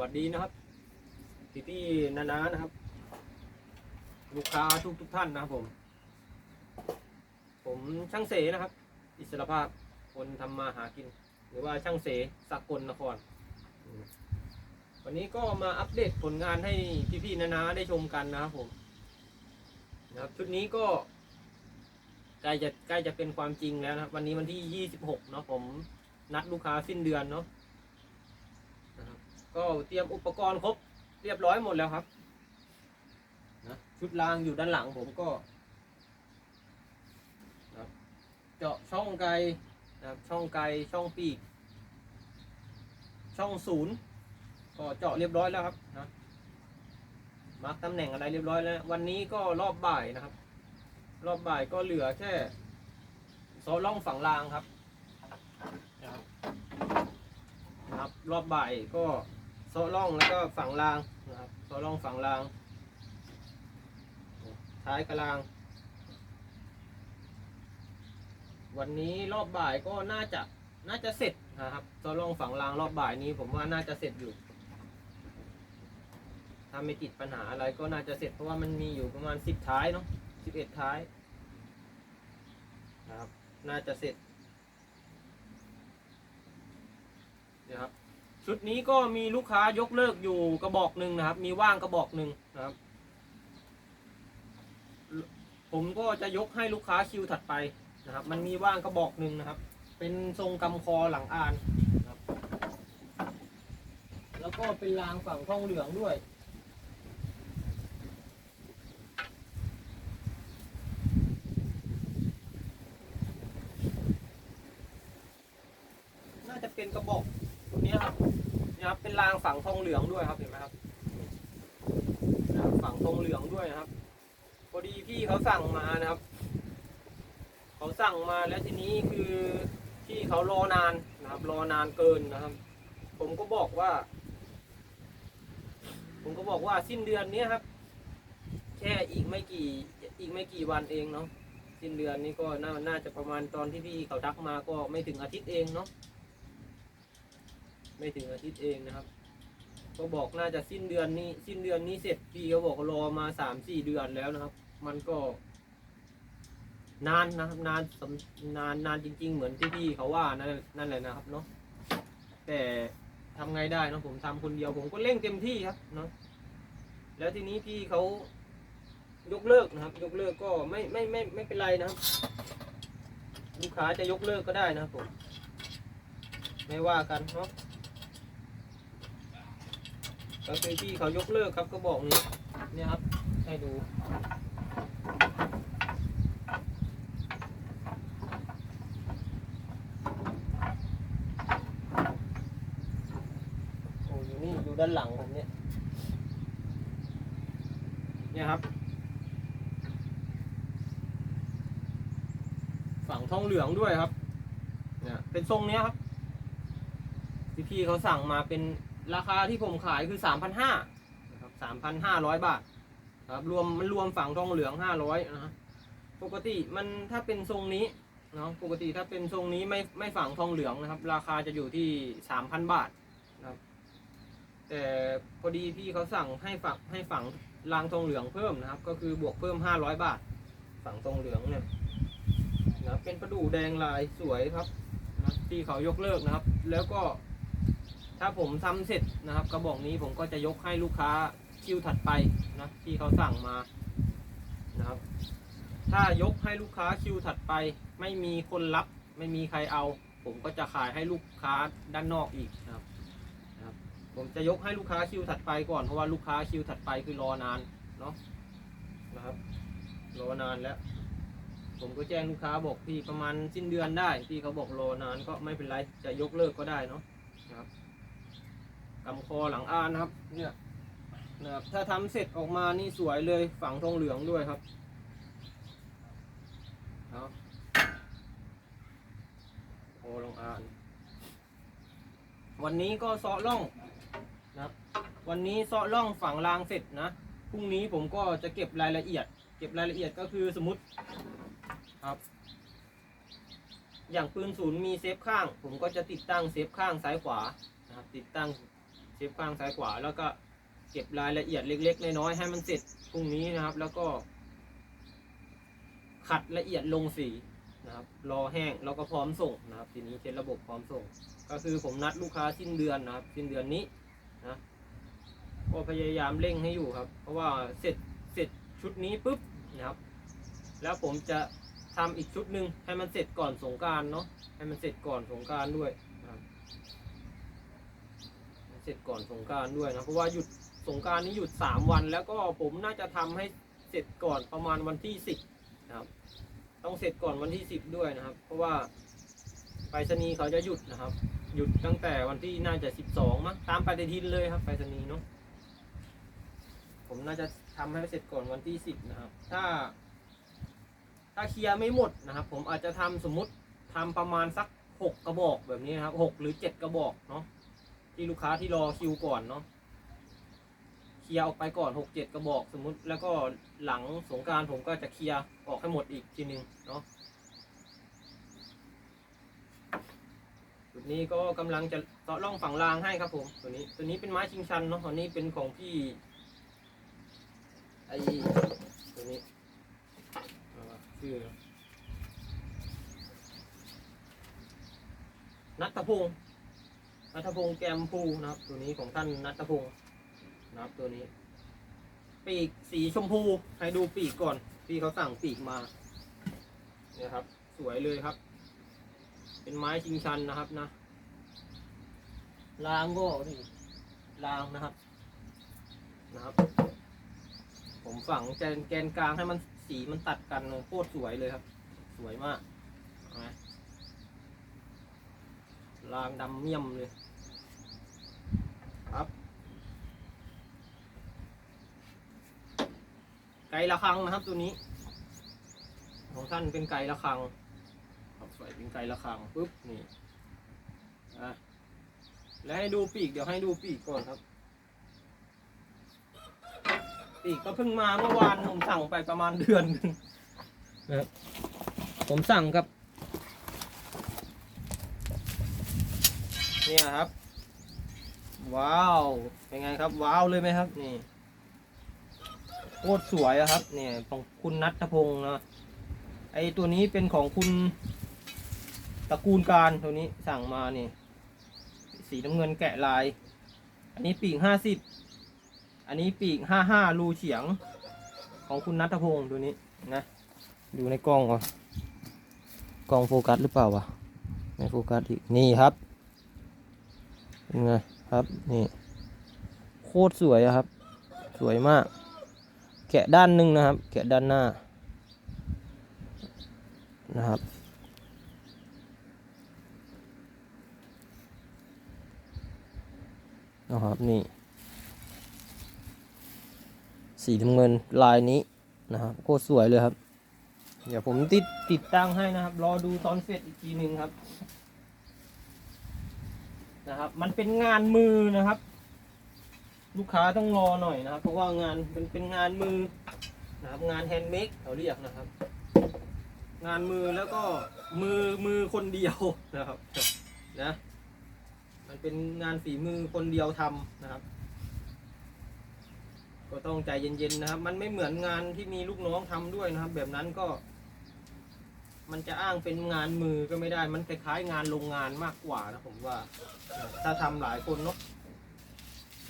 สวัสดีนะครับพี่พี่ๆนานานะครับ ลูกค้าทุกทุกๆท่านนะครับผม ผมช่างเสนะครับ อิสรภาพคนทำมาหากิน หรือว่าช่างเสสกลนคร วันนี้ก็มาอัปเดตผลงานให้พี่พี่ๆนานาได้ชมกันนะครับผมนะครับชุดนี้ก็ใกล้จะใกล้จะเป็นความจริงแล้วนะครับ วันนี้วันที่ 26 เนาะผมนัดลูกค้าสิ้นเดือนเนาะ ก็เตรียมอุปกรณ์ครบเรียบร้อยหมดแล้วครับนะชุดรางอยู่ด้านหลังผมก็นะเจาะช่องไกลนะช่องไกลช่องปีก ช่องศูนย์ก็เจาะเรียบร้อยแล้วครับนะมาร์กตำแหน่งอะไรเรียบร้อยแล้ว วันนี้ก็รอบบ่ายนะครับ รอบบ่ายก็เหลือแค่โซอล่องฝั่งรางครับนะครับรอบบ่ายก็ โซล่องแล้วก็ฝั่งรางนะครับโซล่องฝั่งราง ท้ายกลาง วันนี้รอบบ่ายก็น่าจะน่าจะเสร็จนะครับโซล่องฝั่งรางรอบบ่ายนี้ผมว่าน่าจะเสร็จอยู่ ถ้าไม่ติดปัญหาอะไรก็น่าจะเสร็จเพราะว่ามันมีอยู่ประมาณสิบท้ายเนาะสิบเอ็ดท้ายนะครับ น่าจะเสร็จนะครับ ชุดนี้ก็มีลูกค้ายกเลิกอยู่กระบอกหนึ่งนะครับ มีว่างกระบอกหนึ่งนะครับ ผมก็จะยกให้ลูกค้าคิวถัดไปนะครับ มันมีว่างกระบอกหนึ่งนะครับ เป็นทรงกำคอหลังอานนะครับ แล้วก็เป็นรางฝั่งทองเหลืองด้วยน่าจะเป็นกระบอก นี้ครับนี่ครับเป็นรางฝั่งทองเหลืองด้วยครับเห็นไหมครับฝังทองเหลืองด้วยนะครับพอดีพี่เขาสั่งมานะครับเขาสั่งมาแล้วทีนี้คือพี่เขารอนานนะครับ รอนานเกินนะครับ ผมก็บอกว่า ผมก็บอกว่าสิ้นเดือนนี้ครับ แค่อีกไม่กี่ อีกไม่กี่วันเองเนาะสิ้นเดือนนี้ก็น่าน่าจะประมาณตอนที่พี่เขาทักมาก็ไม่ถึงอาทิตย์เองเนาะ ไม่ถึงอาทิตย์เองนะครับ ก็บอกน่าจะสิ้นเดือนนี้ สิ้นเดือนนี้เสร็จพี่เขาบอกรอมาสามสี่เดือนแล้วนะครับ มันก็ นานนะครับนานนานนานจริง ๆ เหมือนที่พี่เขาว่านั่นนั่นแหละนะครับเนาะแต่ทำไงได้นะผมทำคนเดียวผมก็เร่งเต็มที่ครับเนาะแล้วทีนี้พี่เขายกเลิกนะครับ ยกเลิกก็ไม่ไม่ไม่ไม่เป็นไรนะครับ ลูกค้าจะยกเลิกก็ได้นะครับผมไม่ว่ากันเนาะ ก็คือที่เขายกเลิกครับก็บอกนี้เนี่ยครับให้ดูโอ้ยนี่อยู่ด้านหลังผมเนี่ยเนี่ยครับ ฝั่งทองเหลืองด้วยครับ เนี่ยเป็นทรงเนี้ยครับที่พี่เขาสั่งมาเป็น ราคาที่ผมขายคือสามพันห้านะครับสามพันห้าร้อยบาทครับรวมมันรวมฝังทองเหลืองห้าร้อยนะฮะปกติมันถ้าเป็นทรงนี้เนาะปกติถ้าเป็นทรงนี้ไม่ไม่ฝังทองเหลืองนะครับ ราคาจะอยู่ที่สามพันบาทนะครับแต่พอดีพี่เขาสั่งให้ฝังให้ฝังรางทองเหลืองเพิ่มนะครับ ก็คือบวกเพิ่มห้าร้อยบาท ฝังทองเหลืองเนี่ยนะเป็นประดู่แดงลายสวยครับนะที่เขายกเลิกนะครับ แล้วก็ ถ้าผมทำเสร็จนะครับ กระบอกนี้ผมก็จะยกให้ลูกค้าคิวถัดไปนะที่เขาสั่งมานะครับ ถ้ายกให้ลูกค้าคิวถัดไป ไม่มีคนรับ ไม่มีใครเอา ผมก็จะขายให้ลูกค้าด้านนอกอีกนะครับนะครับ ผมจะยกให้ลูกค้าคิวถัดไปก่อนเพราะว่าลูกค้าคิวถัดไปคือรอนานเนาะนะครับรอนานแล้ว ผมก็แจ้งลูกค้าบอกพี่ประมาณสิ้นเดือนได้พี่เขาบอกรอนานก็ไม่เป็นไรจะยกเลิกก็ได้เนาะนะครับ กำคอหลังอานะครับ เนี่ยนะครับถ้าทำเสร็จออกมานี่สวยเลยฝังทองเหลืองด้วยครับเอาคอหลังอาน วันนี้ก็เซาะล่องนะครับ วันนี้เซาะล่องฝังรางเสร็จนะพรุ่งนี้ผมก็จะเก็บรายละเอียด เก็บรายละเอียดก็คือสมมติครับ อย่างปืนศูนย์มีเซฟข้าง ผมก็จะติดตั้งเซฟข้างซ้ายขวานะครับ ติดตั้ง เชฟข้างซ้ายขวา แล้วก็เก็บรายละเอียดเล็ก ๆ น้อยๆให้มันเสร็จพรุ่งนี้นะครับ แล้วก็ ขัดละเอียดลงสีนะครับ รอแห้งแล้วก็พร้อมส่งนะครับ ทีนี้เช็ดระบบพร้อมส่ง ก็คือผมนัดลูกค้าสิ้นเดือนนะครับ สิ้นเดือนนี้นะก็พยายามเร่งให้อยู่ครับ เพราะว่าเสร็จเสร็จชุดนี้ปุ๊บนะครับ แล้วผมจะทำอีกชุดหนึ่งให้มันเสร็จก่อนสงการเนาะให้มันเสร็จก่อนสงการด้วยนะครับ ร็จก่อนสงการด้วยนะเพราะว่าหยุดสงการนี้หยุดสามวัน แล้วก็ผมน่าจะทำให้เสร็จก่อนประมาณวันที่สิบนะครับ ต้องเสร็จก่อนวันที่สิบด้วยนะครับ เพราะว่าไปรษณีย์เขาจะหยุดนะครับ หยุดตั้งแต่วันที่น่าจะสิบสองมั้งตามปฏิทินเลยครับไปรษณีย์เนาะผมน่าจะทำให้เสร็จก่อนวันที่สิบนะครับ ถ้า ถ้าเคลียร์ไม่หมดนะครับ ผมอาจจะทำสมมุติทำประมาณสักหกกระบอกแบบนี้นครับหกหรือเจ็ดกระบอกเนาะ ที่ลูกค้าที่รอคิวก่อนเนาะเคลียร์ออกไปก่อนหกเจ็ดกระบอกสมมุติแล้วก็หลังสงการผมก็จะเคลียร์ออกให้หมดอีกทีหนึ่งเนาะจุดนี้ก็กำลังจะเจาะร่องฝั่งรางให้ครับผมตัวนี้ตัวนี้เป็นไม้ชิงชันเนาะตัวนี้เป็นของพี่ไอตัวนี้อ่าชื่อนัทพงศ์ นัทพงศ์แกมพูนะครับ ตัวนี้ของท่านนัทพงศ์นะครับตัวนี้ ปีกสีชมพูให้ดูปีกก่อน พี่เขาสั่งปีกมาเนี่ยครับ สวยเลยครับ เป็นไม้ชิงชันนะครับนะรางก็นี่รางนะครับ นะครับ ผมฝังแกนแกนกลางให้มันสีมันตัดกันโคตรสวยเลยครับ สวยมากเห็นไหมรางดำเมี่ยมเลย ครับ ไก่ละคังนะครับตัวนี้ ของท่านเป็นไก่ละคังครับสวยเป็นไก่ละคังปุ๊บนี่อะแล้วให้ดูปีกเดี๋ยวให้ดูปีกก่อนครับปีกก็เพิ่งมาเมื่อวานผมสั่งไปประมาณเดือนนึงนะครับผมสั่งกับเนี่ยครับ ว้าว เป็นไงครับ ว้าวเลยไหมครับ นี่ โคตรสวยอะครับ เนี่ยของคุณนัทพงศ์นะไอตัวนี้เป็นของคุณตระกูลการตัวนี้สั่งมานี่สีน้ำเงินแกะลาย อันนี้ปีกห้าสิบอันนี้ปีกห้าห้ารูเฉียง ของคุณนัทพงศ์ตัวนี้นะดูในกล้องวะกล้องโฟกัสหรือเปล่าวะไม่โฟกัสอีกนี่ครับเป็นไงครับนี่ โคตรสวยอะครับ สวยมาก แกะด้านหนึ่งนะครับ แกะด้านหน้านะครับนะครับนี่ สีน้ำเงินลายนี้นะครับโคตรสวยเลยครับ เดี๋ยวผมติดติดตั้งให้นะครับ รอดูตอนเสร็จอีกทีหนึ่งครับนะครับ มันเป็นงานมือนะครับ ลูกค้าต้องรอหน่อยนะครับ เพราะว่างานเป็นเป็นงานมือนะครับงานแฮนด์เมดเขาเรียกนะครับ งานมือแล้วก็มือมือคนเดียวนะครับนะมันเป็นงานฝีมือคนเดียวทำนะครับ ก็ต้องใจเย็นๆนะครับ มันไม่เหมือนงานที่มีลูกน้องทำด้วยนะครับ แบบนั้นก็ มันจะอ้างเป็นงานมือก็ไม่ได้ มันคล้ายๆงานโรงงานมากกว่านะผมว่า ถ้าทำหลายคนเนาะ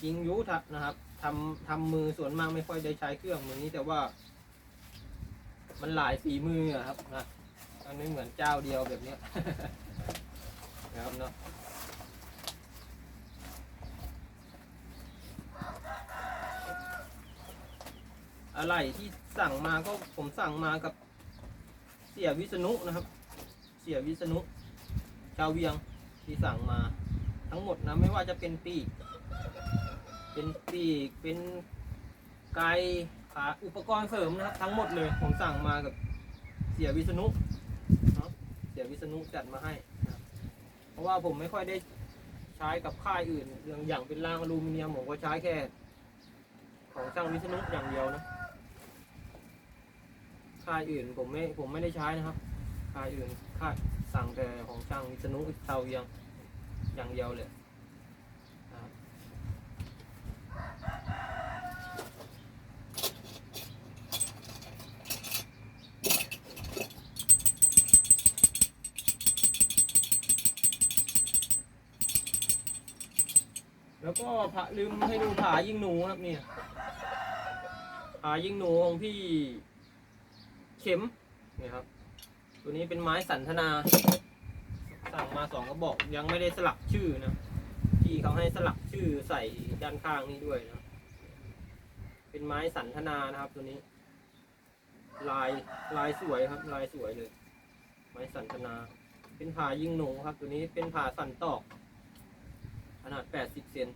จริงยุทะนะครับทำทำมือส่วนมากไม่ค่อยได้ใช้เครื่องเหมือนนี้แต่ว่า มันหลายฝีมืออะครับนะมันไม่เหมือนเจ้าเดียวแบบเนี้ยนะครับเนาะอะไรที่สั่งมาก็ผมสั่งมากับเสียวิษณุนะครับ เสียวิษณุชาวเวียงที่สั่งมาทั้งหมดนะไม่ว่าจะเป็นปีก เป็นปีก เป็นไกขาอุปกรณ์เสริมนะครับทั้งหมดเลย ผมสั่งมากับเสียวิษณุเนาะเสียวิษณุจัดมาให้นะครับเพราะว่าผมไม่ค่อยได้ใช้กับค่ายอื่นอย่างอย่างเป็นรางอลูมิเนียมผมก็ใช้แค่ ของช่างวิษณุอย่างเดียวนะค่ายอื่นผมไม่ผมไม่ได้ใช้นะครับ ค่ายอื่นค่ายสั่งแต่ของช่างวิษณุชาเวียงอย่างเดียวเลยนะครับ แล้วก็ผาลืมให้ดูผายิงหนูครับเนี่ยผายิงหนูของพี่เข็มนี่ครับ ตัวนี้เป็นไม้สันทนา สั่งมาสองกระบอกยังไม่ได้สลักชื่อนะพี่เขาให้สลักชื่อใส่ด้านข้างนี้ด้วยนะเป็นไม้สันทนานะครับ ตัวนี้ ลายลายสวยครับ ลายสวยเลย ไม้สันทนา เป็นผายิงหนูครับ ตัวนี้เป็นผาสันตอก นาด 80 เซน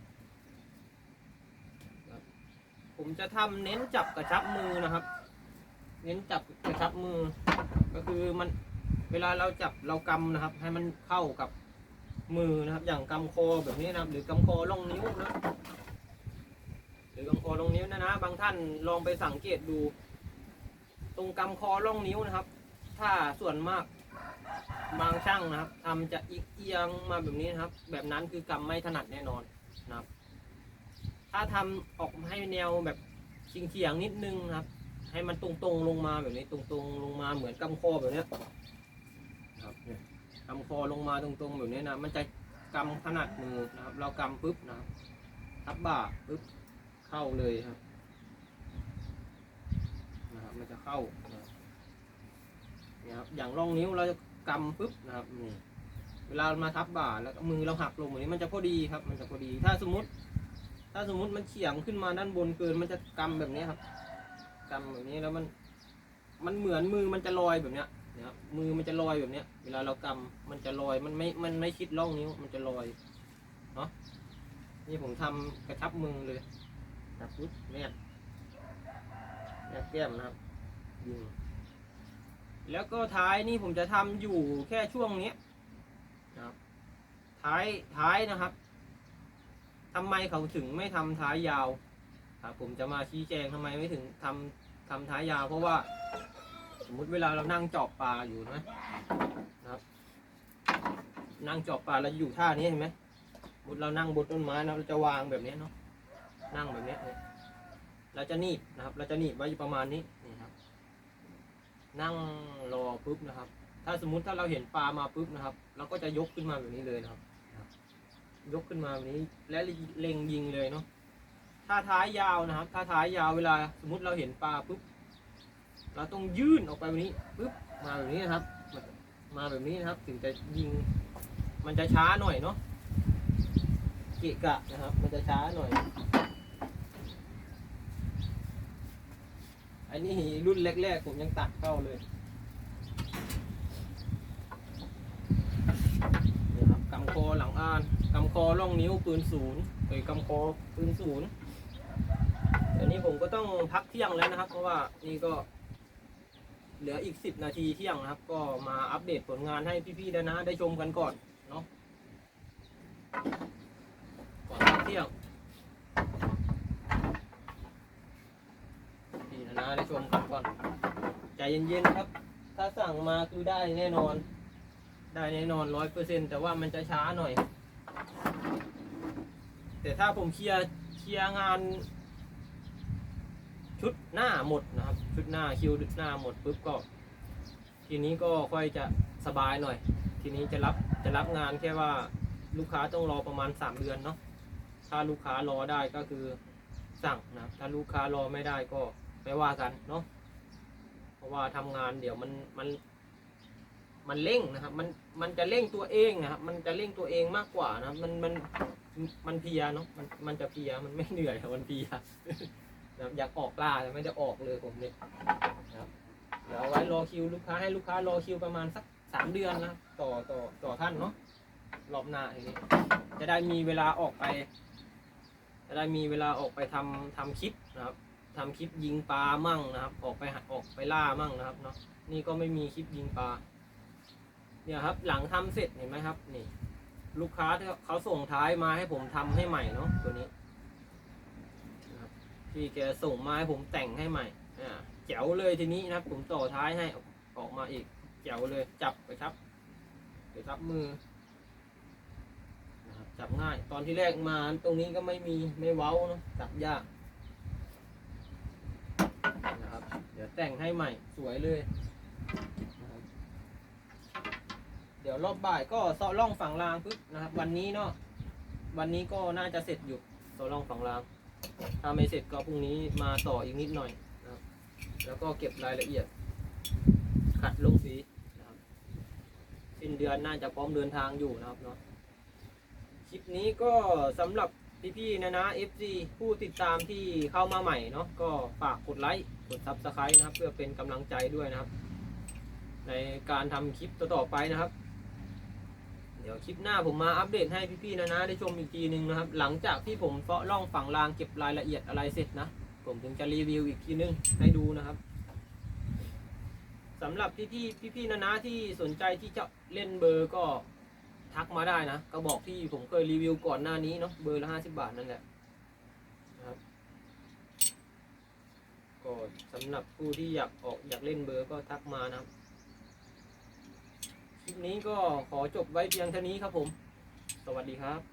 ผมจะทำเน้นจับกระชับมือนะครับ เน้นจับกระชับมือ ก็คือมันเวลาเราจับเรากำนะครับ ให้มันเข้ากับมือนะครับ อย่างกำคอแบบนี้นะครับ หรือกำคอล่องนิ้วนะหรือกำคอล่องนิ้วนะนะบางท่านลองไปสังเกตดู ตรงกำคอล่องนิ้วนะครับ ถ้าส่วนมาก บางช่างนะครับทำจะอีกเอียงมาแบบนี้นะครับ แบบนั้นคือกำไม่ถนัดแน่นอนนะครับ ถ้าทำออกให้แนวแบบชิงเฉียงนิดนึงนะครับ ให้มันตรงๆลงมาแบบนี้ตรงๆลงมาเหมือนกำคอแบบนี้ยครับกำคอลงมาตรงๆแบบนี้นะมันจะกำขนาดมือนะครับ เรากำปุ๊บนะครับทับบ่าปุ๊บเข้าเลยครับนะครับมันจะเข้านะครับเนี่ยครับอย่างร่องนิ้วเราจะ กำปุ๊บนะครับนี่เวลามาทับบ่าแล้วมือเราหักลงแบบนี้มันจะพอดีครับ มันจะพอดี ถ้าสมมติ ถ้าสมมติมันเฉียงขึ้นมาด้านบนเกิน มันจะกำแบบนี้ครับกำแบบนี้แล้วมันมันเหมือนมือมันจะลอยแบบเนี้ยนะครับมือมันจะลอยแบบเนี้ย เวลาเรากำมันจะลอยมันไม่มันไม่ชิดร่องนิ้วมันจะลอยเนาะนี่ผมทำกระชับมือเลยครับปุ๊บแนบแนบแก้มนะครับยิง แล้วก็ท้ายนี่ผมจะทำอยู่แค่ช่วงนี้นะครับ ท้ายท้ายนะครับทำไมเขาถึงไม่ทำท้ายยาวครับผมจะมาชี้แจงทำไมไม่ถึงทำทำท้ายยาว เพราะว่า สมมุติเวลาเรานั่งจอบปลาอยู่นะนะครับ นั่งจอบปลาเราอยู่ท่านี้เห็นไหมสมมติเรานั่งบนต้นไม้เราจะวางแบบนี้เนาะนั่งแบบนี้เนี่ยเราจะหนีบนะครับ เราจะหนีบไว้อยู่ประมาณนี้ นั่งรอปุ๊บนะครับ ถ้าสมมุติถ้าเราเห็นปลามาปุ๊บนะครับ เราก็จะยกขึ้นมาแบบนี้เลยนะครับ ยกขึ้นมาแบบนี้และเล็งยิงเลยเนาะถ้าท้ายยาวนะครับ ถ้าท้ายยาวเวลาสมมติเราเห็นปลาปุ๊บเราต้องยื่นออกไปแบบนี้ปุ๊บมาแบบนี้นะครับ มาแบบนี้นะครับ ถึงจะยิง มันจะช้าหน่อยเนาะเกะกะนะครับ มันจะช้าหน่อย อันนี้รุ่นแรกๆผมยังตัดเข้าเลยนี่ครับกำคอหลังอ่านกำคอล่องนิ้วปืนศูนย์เอ้ยกำคอปืนศูนย์เดี๋ยวนี้ผมก็ต้องพักเที่ยงแล้วนะครับ เพราะว่านี่ก็ เหลืออีกสิบนาทีเที่ยงนะครับ ก็มาอัปเดตผลงานให้พี่ๆได้นะ ได้ชมกันก่อนเนาะก่อนพักเที่ยง พี่นะนะได้ชมกันก่อนใจเย็นๆครับ ถ้าสั่งมาคือได้แน่นอน ได้แน่นอนร้อยเปอร์เซ็นแต่ว่ามันจะช้าหน่อย แต่ถ้าผมเคลียร์เคลียร์งาน ชุดหน้าหมดนะครับ ชุดหน้าคิวหน้าหมดปุ๊บก็ ทีนี้ก็ค่อยจะสบายหน่อย ทีนี้จะรับจะรับงานแค่ว่าลูกค้าต้องรอประมาณสามเดือนเนาะถ้าลูกค้ารอได้ก็คือสั่งนะ ถ้าลูกค้ารอไม่ได้ก็ ไม่ว่ากันเนาะเพราะว่าทำงานเดี๋ยวมันมัน มันเร่งนะครับ มันมันจะเร่งตัวเองนะครับ มันจะเร่งตัวเองมากกว่านะมันมันมันเพียเนาะมันมันจะเพียมันไม่เหนื่อยมันเพียนะอยากออกล่าแต่ไม่ได้ออกเลยผมเนี่ยนะครับเดี๋ยวไว้รอคิวลูกค้าให้ลูกค้ารอคิวประมาณสักสามเดือนนะต่อต่อต่อท่านเนาะรอบหน้าอย่างนี้จะได้มีเวลาออกไป จะได้มีเวลาออกไปทำทำคลิปนะครับ ทำคลิปยิงปลามั่งนะครับ ออกไปหาออกไปล่ามั่งนะครับเนาะนี่ก็ไม่มีคลิปยิงปลาเนี่ยครับ หลังทำเสร็จเห็นไหมครับ นี่ ลูกค้าเขาส่งท้ายมาให้ผมทำให้ใหม่เนาะตัวนี้พี่แกส่งมาให้ผมแต่งให้ใหม่อ่าแจ๋วเลยทีนี้นะครับ ผมต่อท้ายให้ออกมาอีกแจ๋วเลยจับไปครับไปทับมือนะครับจับง่าย ตอนที่แรกมาตรงนี้ก็ไม่มีไม่เว้าเนอะจับยากนะครับ เดี๋ยวแต่งให้ใหม่สวยเลย เดี๋ยวรอบบ่ายก็เซาะล่องฝั่งรางปุ๊บนะครับ วันนี้เนาะวันนี้ก็น่าจะเสร็จอยู่เขาล่องฝั่งราง ถ้าไม่เสร็จก็พรุ่งนี้มาต่ออีกนิดหน่อยนะครับ แล้วก็เก็บรายละเอียด ขัดลงสีนะครับสิ้นเดือนน่าจะพร้อมเดินทางอยู่นะครับเนาะคลิปนี้ก็สำหรับ พี่ๆนะนะ FC ผู้ติดตามที่เข้ามาใหม่เนาะก็ฝากกดไลค์กด Subscribe นะครับ เพื่อเป็นกำลังใจด้วยนะครับ ในการทำคลิปต่อๆไปนะครับ เดี๋ยวคลิปหน้าผมมาอัปเดตให้พี่ๆนะนะได้ชมอีกทีหนึ่งนะครับ หลังจากที่ผมเฟาะล่องฝั่งรางเก็บรายละเอียดอะไรเสร็จนะผมถึงจะรีวิวอีกทีนึงให้ดูนะครับสำหรับพี่ๆพี่ๆนะนะที่สนใจที่จะเล่นเบอร์ก็ ทักมาได้นะก็บอกที่ผมเคยรีวิวก่อนหน้านี้เนาะเบอร์ละห้าสิบาทนั่นแหละนะครับก็สำหรับผู้ที่อยากออกอยากเล่นเบอร์ก็ทักมานะครับคลิปนี้ก็ขอจบไว้เพียงเท่านี้ครับผม สวัสดีครับ